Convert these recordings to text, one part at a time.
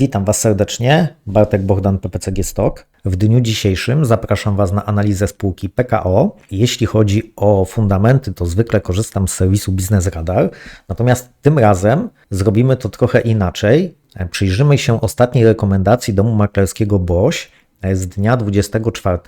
Witam Was serdecznie, Bartek Bogdan, PPCG Stock. W dniu dzisiejszym zapraszam Was na analizę spółki PKO. Jeśli chodzi o fundamenty, to zwykle korzystam z serwisu Biznes Radar, natomiast tym razem zrobimy to trochę inaczej. Przyjrzymy się ostatniej rekomendacji domu maklerskiego BOŚ z dnia 24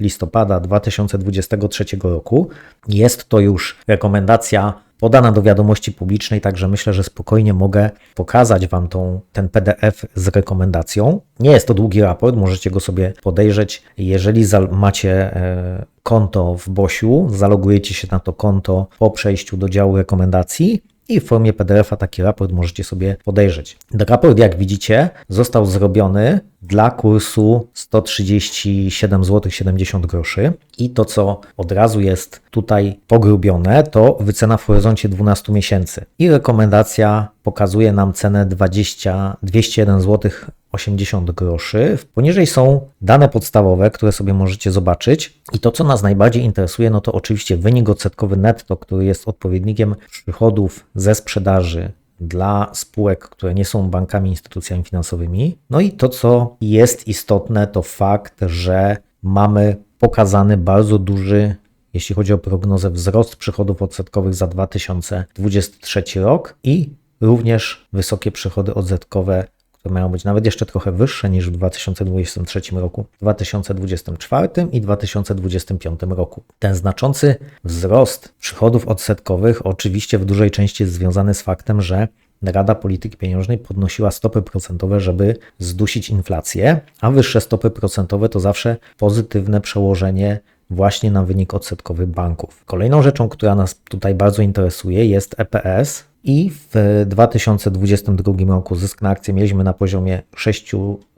listopada 2023 roku. Jest to już rekomendacja podana do wiadomości publicznej, także myślę, że spokojnie mogę pokazać Wam tą, ten PDF z rekomendacją. Nie jest to długi raport, możecie go sobie podejrzeć. Jeżeli macie e, konto w Bosiu, zalogujecie się na to konto po przejściu do działu rekomendacji i w formie PDF-a taki raport możecie sobie podejrzeć. Raport, jak widzicie, został zrobiony dla kursu 137 zł 70 groszy i to, co od razu jest tutaj pogrubione, to wycena w horyzoncie 12 miesięcy. I rekomendacja pokazuje nam cenę 20, 201 zł 80 groszy. Poniżej są dane podstawowe, które sobie możecie zobaczyć. I to, co nas najbardziej interesuje, no to oczywiście wynik odsetkowy netto, który jest odpowiednikiem przychodów ze sprzedaży dla spółek, które nie są bankami, instytucjami finansowymi. No i to, co jest istotne, to fakt, że mamy pokazany bardzo duży, jeśli chodzi o prognozę, wzrost przychodów odsetkowych za 2023 rok i również wysokie przychody odsetkowe to mają być nawet jeszcze trochę wyższe niż w 2023 roku, 2024 i 2025 roku. Ten znaczący wzrost przychodów odsetkowych oczywiście w dużej części jest związany z faktem, że Rada Polityki Pieniężnej podnosiła stopy procentowe, żeby zdusić inflację, a wyższe stopy procentowe to zawsze pozytywne przełożenie właśnie na wynik odsetkowy banków. Kolejną rzeczą, która nas tutaj bardzo interesuje, jest EPS, i w 2022 roku zysk na akcję mieliśmy na poziomie 6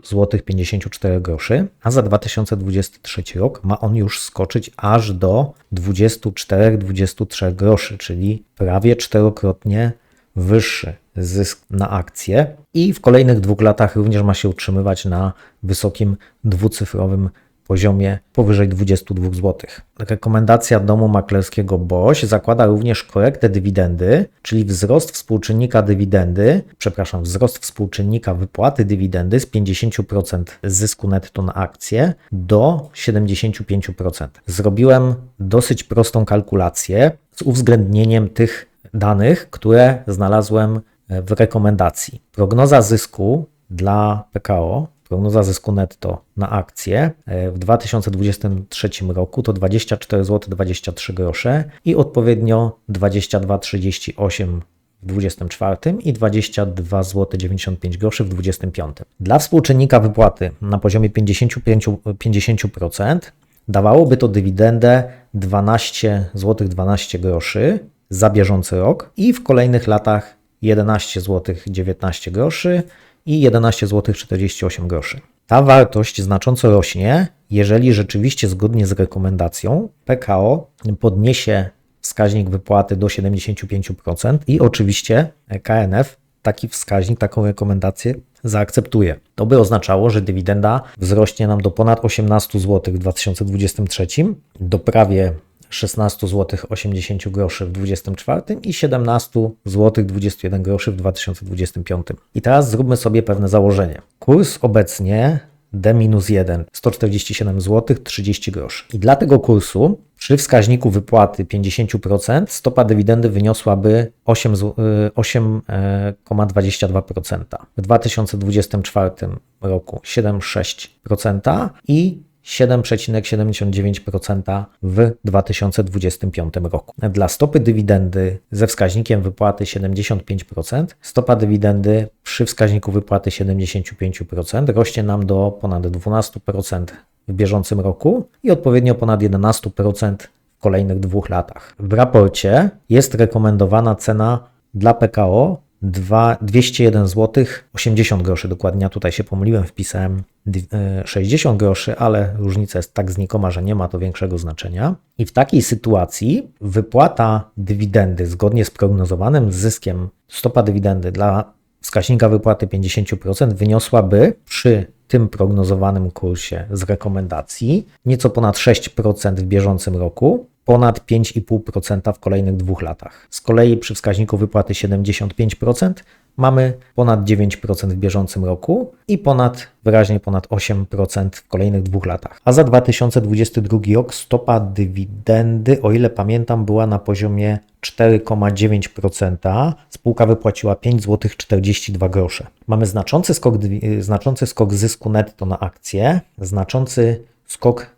zł 54 groszy, a za 2023 rok ma on już skoczyć aż do 24-23 groszy, czyli prawie czterokrotnie wyższy zysk na akcję i w kolejnych dwóch latach również ma się utrzymywać na wysokim dwucyfrowym poziomie powyżej 22 zł. Rekomendacja domu maklerskiego BOŚ zakłada również korektę dywidendy, czyli wzrost współczynnika dywidendy, przepraszam, wzrost współczynnika wypłaty dywidendy z 50% zysku netto na akcję do 75%. Zrobiłem dosyć prostą kalkulację z uwzględnieniem tych danych, które znalazłem w rekomendacji. Prognoza zysku dla PKO Prognoza zysku netto na akcję e, w 2023 roku to 24 zł 23 grosze i odpowiednio 22,38 w 24 i 22 zł 95 groszy w 25. Dla współczynnika wypłaty na poziomie 55, 50% dawałoby to dywidendę 12 zł 12 groszy za bieżący rok i w kolejnych latach 11 zł 19 groszy i 11 zł 48 groszy. Ta wartość znacząco rośnie, jeżeli rzeczywiście zgodnie z rekomendacją PKO podniesie wskaźnik wypłaty do 75% i oczywiście KNF taki wskaźnik, taką rekomendację zaakceptuje. To by oznaczało, że dywidenda wzrośnie nam do ponad 18 zł w 2023, do prawie 16 zł 80 groszy w 2024 i 17 zł 21 groszy w 2025. I teraz zróbmy sobie pewne założenie. Kurs obecnie D-1 147 zł 30 groszy. I dla tego kursu przy wskaźniku wypłaty 50% stopa dywidendy wyniosłaby 8,22%. E, w 2024 roku 7,6% i 7,79% w 2025 roku. Dla stopy dywidendy ze wskaźnikiem wypłaty 75%, stopa dywidendy przy wskaźniku wypłaty 75% rośnie nam do ponad 12% w bieżącym roku i odpowiednio ponad 11% w kolejnych dwóch latach. W raporcie jest rekomendowana cena dla PKO 2, 201 zł 80 groszy dokładnie. Ja tutaj się pomyliłem, wpisałem 60 e, groszy, ale różnica jest tak znikoma, że nie ma to większego znaczenia. I w takiej sytuacji wypłata dywidendy zgodnie z prognozowanym zyskiem stopa dywidendy dla wskaźnika wypłaty 50% wyniosłaby przy tym prognozowanym kursie z rekomendacji nieco ponad 6% w bieżącym roku, ponad 5,5% w kolejnych dwóch latach. Z kolei przy wskaźniku wypłaty 75% mamy ponad 9% w bieżącym roku i ponad, wyraźnie ponad 8% w kolejnych dwóch latach. A za 2022 rok stopa dywidendy, o ile pamiętam, była na poziomie 4,9%. Spółka wypłaciła 5 zł 42 grosze. Mamy znaczący skok, znaczący skok zysku netto na akcję, znaczący skok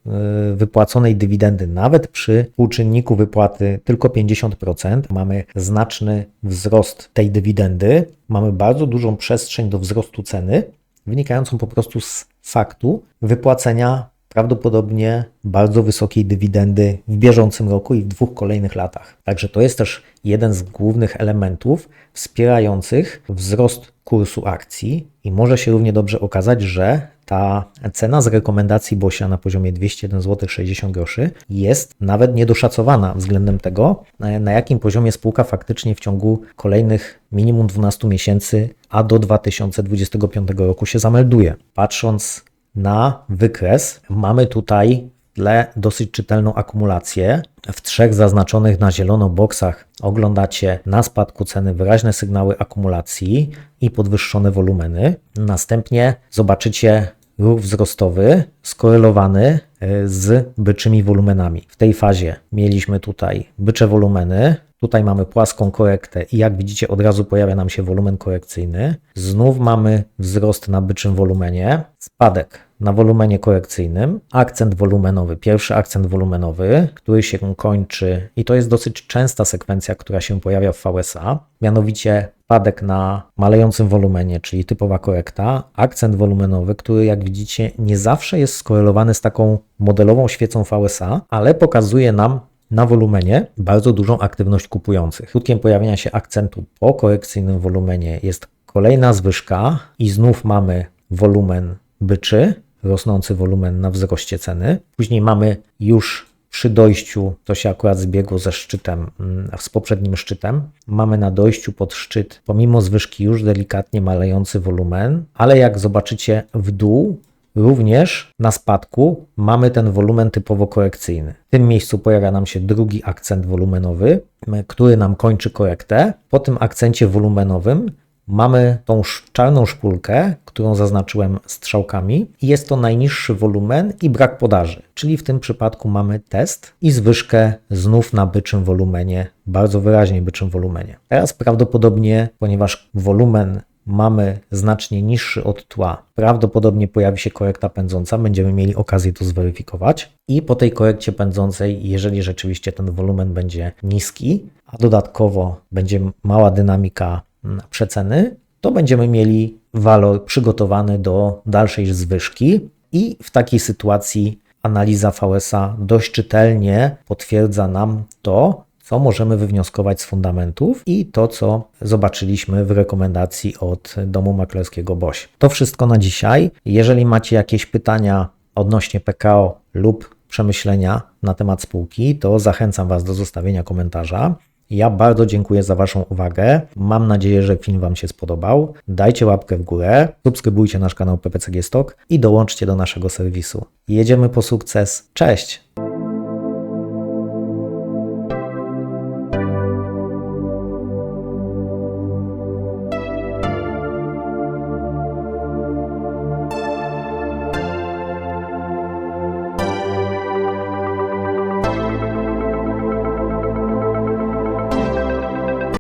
y, wypłaconej dywidendy, nawet przy współczynniku wypłaty tylko 50%, mamy znaczny wzrost tej dywidendy, mamy bardzo dużą przestrzeń do wzrostu ceny, wynikającą po prostu z faktu wypłacenia prawdopodobnie bardzo wysokiej dywidendy w bieżącym roku i w dwóch kolejnych latach. Także to jest też jeden z głównych elementów wspierających wzrost kursu akcji i może się równie dobrze okazać, że ta cena z rekomendacji Bosia na poziomie 201 zł 60 groszy jest nawet niedoszacowana względem tego, na na jakim poziomie spółka faktycznie w ciągu kolejnych minimum 12 miesięcy, a do 2025 roku się zamelduje. Patrząc na wykres, mamy tutaj w tle dosyć czytelną akumulację. W trzech zaznaczonych na zielono boksach oglądacie na spadku ceny wyraźne sygnały akumulacji i podwyższone wolumeny. Następnie zobaczycie ruch wzrostowy skorelowany e, z byczymi wolumenami. W tej fazie mieliśmy tutaj bycze wolumeny, tutaj mamy płaską korektę i jak widzicie od razu pojawia nam się wolumen korekcyjny. Znów mamy wzrost na byczym wolumenie, spadek na wolumenie korekcyjnym, akcent wolumenowy, pierwszy akcent wolumenowy, który się kończy i to jest dosyć częsta sekwencja, która się pojawia w VSA, mianowicie spadek na malejącym wolumenie, czyli typowa korekta, akcent wolumenowy, który jak widzicie nie zawsze jest skorelowany z taką modelową świecą VSA, ale pokazuje nam na wolumenie bardzo dużą aktywność kupujących. Skutkiem pojawienia się akcentu po korekcyjnym wolumenie jest kolejna zwyżka i znów mamy wolumen byczy, rosnący wolumen na wzroście ceny. Później mamy już przy dojściu, to się akurat zbiegło ze szczytem, mm, z poprzednim szczytem, mamy na dojściu pod szczyt, pomimo zwyżki już delikatnie malejący wolumen, ale jak zobaczycie w dół, Również na spadku mamy ten wolumen typowo korekcyjny. W tym miejscu pojawia nam się drugi akcent wolumenowy, który nam kończy korektę. Po tym akcencie wolumenowym mamy tą czarną szpulkę, którą zaznaczyłem strzałkami jest to najniższy wolumen i brak podaży. Czyli w tym przypadku mamy test i zwyżkę znów na byczym wolumenie, bardzo wyraźnie byczym wolumenie. Teraz prawdopodobnie, ponieważ wolumen mamy znacznie niższy od tła, prawdopodobnie pojawi się korekta pędząca, będziemy mieli okazję to zweryfikować. I po tej korekcie pędzącej, jeżeli rzeczywiście ten wolumen będzie niski, a dodatkowo będzie mała dynamika przeceny, to będziemy mieli walor przygotowany do dalszej zwyżki i w takiej sytuacji analiza VSA dość czytelnie potwierdza nam to, co możemy wywnioskować z fundamentów i to, co zobaczyliśmy w rekomendacji od domu maklerskiego BOŚ. To wszystko na dzisiaj. Jeżeli macie jakieś pytania odnośnie PKO lub przemyślenia na temat spółki, to zachęcam Was do zostawienia komentarza. Ja bardzo dziękuję za Waszą uwagę. Mam nadzieję, że film Wam się spodobał. Dajcie łapkę w górę, subskrybujcie nasz kanał PPCG Stock i dołączcie do naszego serwisu. Jedziemy po sukces. Cześć!